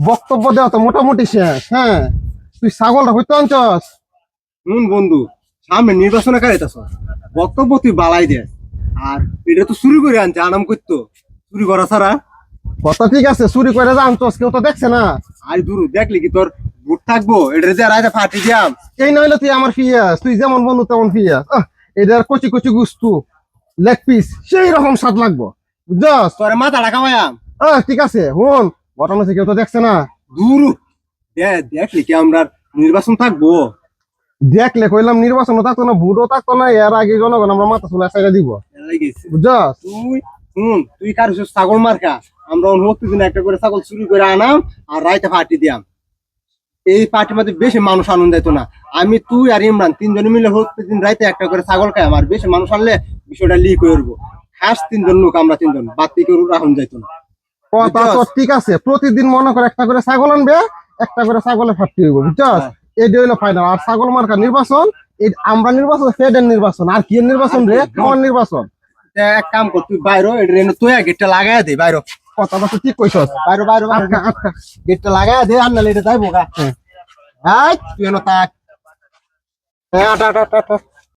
বক্তব্য দেওয়া তো মোটামুটি শেষ হ্যাঁ। তুই ছাগলটা হইতে আনছস? হুম বন্ধু সামনে নির্বাচনে কারাইতাছ বক্তব্য তুই বালাই দে। আর এটা তো চুরি করে আনছে আরাম করতো। চুরি করা ছাড়া। কথা ঠিক আছে চুরি করে যা আনছস কেউ তো দেখছে না। আই দূর দেখলি কি তোর ভোট থাকব? এটা যে রাইতে ফাটি দিয়াম। এই নইলে তুই আমার ফিয়াস তুই যেমন বন্ধু তেমন ফিয়াস এটার কচি কচি গুস্তু লেগ পিস সেই রকম স্বাদ লাগবো। বুঝছস? তোর মাথা রাখাবায়াম আহ, ঠিক আছে হুন। ঘটনা কেউ তো দেখছে না। দূর। দেখলি কি আমরা নির্বাচন থাকব? দেখলে কইলাম নির্বাচন থাকতো না ভোটও থাকতো না এর আগে জনগণ আমরা মাথা চুলা সাইডে দিব। বুঝছস? তুই হুম তুই কার ছাগল মার্কা? আমরা প্রতিদিন একটা করে ছাগল চুরি করে আনাম আর রাইতে ফাটি দিয়াম। এই পার্টির মধ্যে বেশি মানুষ আনন্দ যেত না। আমি তুই আর ইমরান তিনজনে মিলে প্রতিদিন রাইতে একটা করে ছাগল খাই আমার বেশি মানুষ আনলে বিষয়টা লিক হয়ে উঠবো। খাস তিনজন লোক আমরা তিনজন বাতি কেউ রাখুন যাইতো না। কথা তো ঠিক আছে প্রতিদিন মনে করে একটা করে ছাগল আনবে একটা করে ছাগলে ফাটতে হইব বুঝছস? এইটা হইল ফাইনাল আর ছাগল মার্কা নির্বাচন এই আমরা নির্বাচন ফেডের নির্বাচন আর কি নির্বাচন রে? আমার নির্বাচন। এক কাম কর তুই বাইরো এটা রেনে তুই গেটটা লাগাই দে বাইরো। কথা তো ঠিক কইছস? বাইরো বাইরো গেটটা লাগাই দে আর নালে এটা যাইবো গা। হ্যাঁ। হ্যাঁ তুই এনো তাক হ্যাঁ আটা আটা আটা।